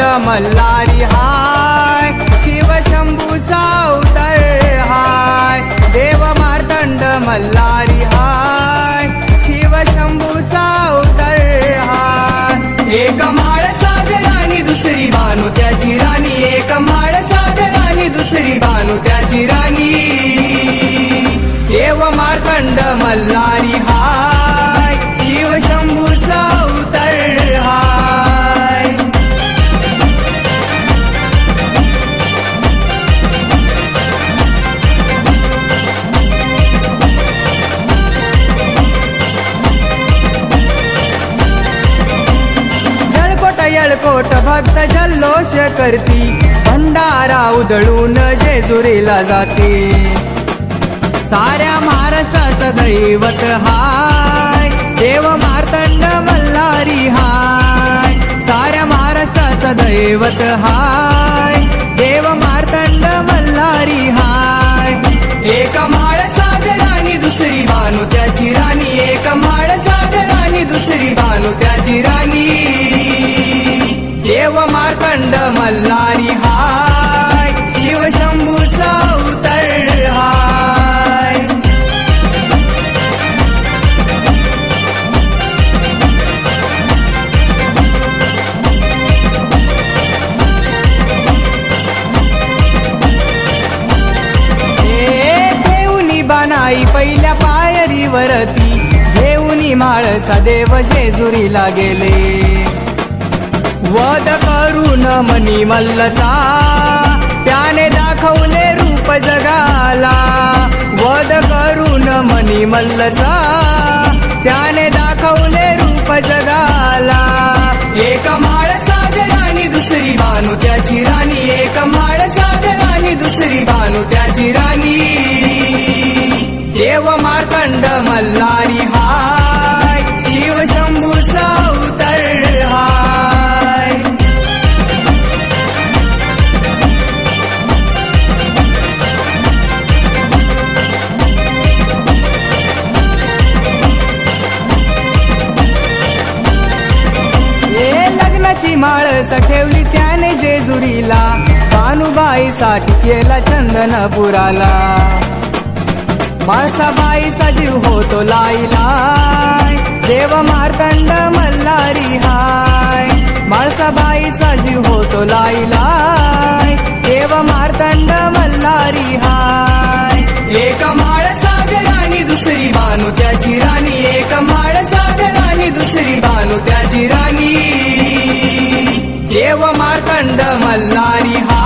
मल्हारी हाय. शिव शंभू सावतर हाय. देव मार्तंड मल्हारी हाय. शिव शंभू सावतर हाय. एक माळ सागर आणि दुसरी बानू त्याची राणी. एक माळ सागर आणि दुसरी बानू त्याची राणी. देव मार्तंड मल्हारी येळकोट भक्त जल्लोष करती. भंडारा उधळून जेजुरीला जाते. साऱ्या महाराष्ट्राचा दैवत हाय. देव मार्तंड मल्हारी हाय. साऱ्या महाराष्ट्राचं दैवत हाय. पहिल्या पायरीवरती घेऊन माळसा देव जेजुरीला गेले. वध करून मनी मल्लचा त्याने दाखवले रूप जगाला. वध करून मनी मल्लचा त्याने दाखवले रूप जगाला. एक माळ सागर आणि दुसरी बानू त्याची राणी एक माळ सागर आणि दुसरी बानू त्याची राणी लग्नाची माळस ठेवली त्याने जेजुरीला. भानुबाईसाठी केला चंदनपुराला. माळसाबाईचा जीव होतो लाईला देव मार्तंड मल्हारी हाय. माळसाबाईचा जीव होतो लाईला देव मार्तंड मल्हारी हाय. एक माळ सागर आणि दुसरी बानू त्याची राणी. एक माळ सागर आणि दुसरी बानू त्याची राणी. देव